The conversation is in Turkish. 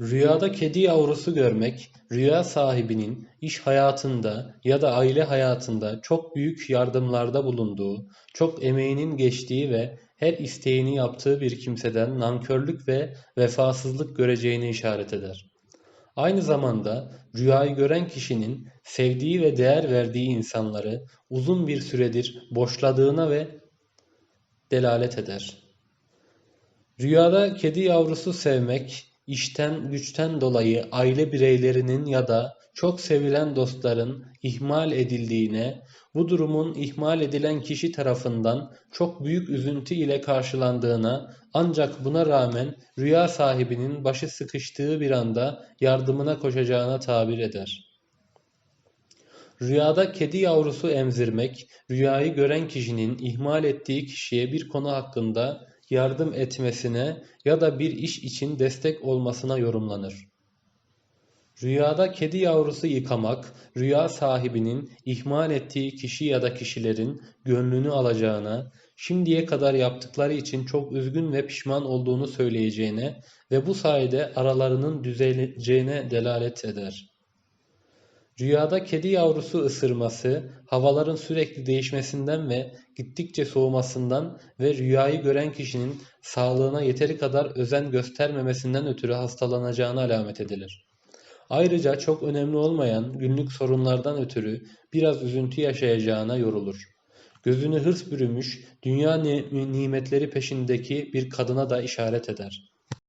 Rüyada kedi yavrusu görmek, rüya sahibinin iş hayatında ya da aile hayatında çok büyük yardımlarda bulunduğu, çok emeğinin geçtiği ve her isteğini yaptığı bir kimseden nankörlük ve vefasızlık göreceğini işaret eder. Aynı zamanda rüyayı gören kişinin sevdiği ve değer verdiği insanları uzun bir süredir boşladığına ve delalet eder. Rüyada kedi yavrusu sevmek, işten güçten dolayı aile bireylerinin ya da çok sevilen dostların ihmal edildiğine, bu durumun ihmal edilen kişi tarafından çok büyük üzüntü ile karşılandığına, ancak buna rağmen rüya sahibinin başı sıkıştığı bir anda yardımına koşacağına tabir eder. Rüyada kedi yavrusu emzirmek, rüyayı gören kişinin ihmal ettiği kişiye bir konu hakkında yardım etmesine ya da bir iş için destek olmasına yorumlanır. Rüyada kedi yavrusu yıkamak, rüya sahibinin ihmal ettiği kişi ya da kişilerin gönlünü alacağına, şimdiye kadar yaptıkları için çok üzgün ve pişman olduğunu söyleyeceğine ve bu sayede aralarının düzeleceğine delalet eder. Rüyada kedi yavrusu ısırması, havaların sürekli değişmesinden ve gittikçe soğumasından ve rüyayı gören kişinin sağlığına yeteri kadar özen göstermemesinden ötürü hastalanacağına alamet edilir. Ayrıca çok önemli olmayan günlük sorunlardan ötürü biraz üzüntü yaşayacağına yorulur. Gözünü hırs bürümüş, dünya nimetleri peşindeki bir kadına da işaret eder.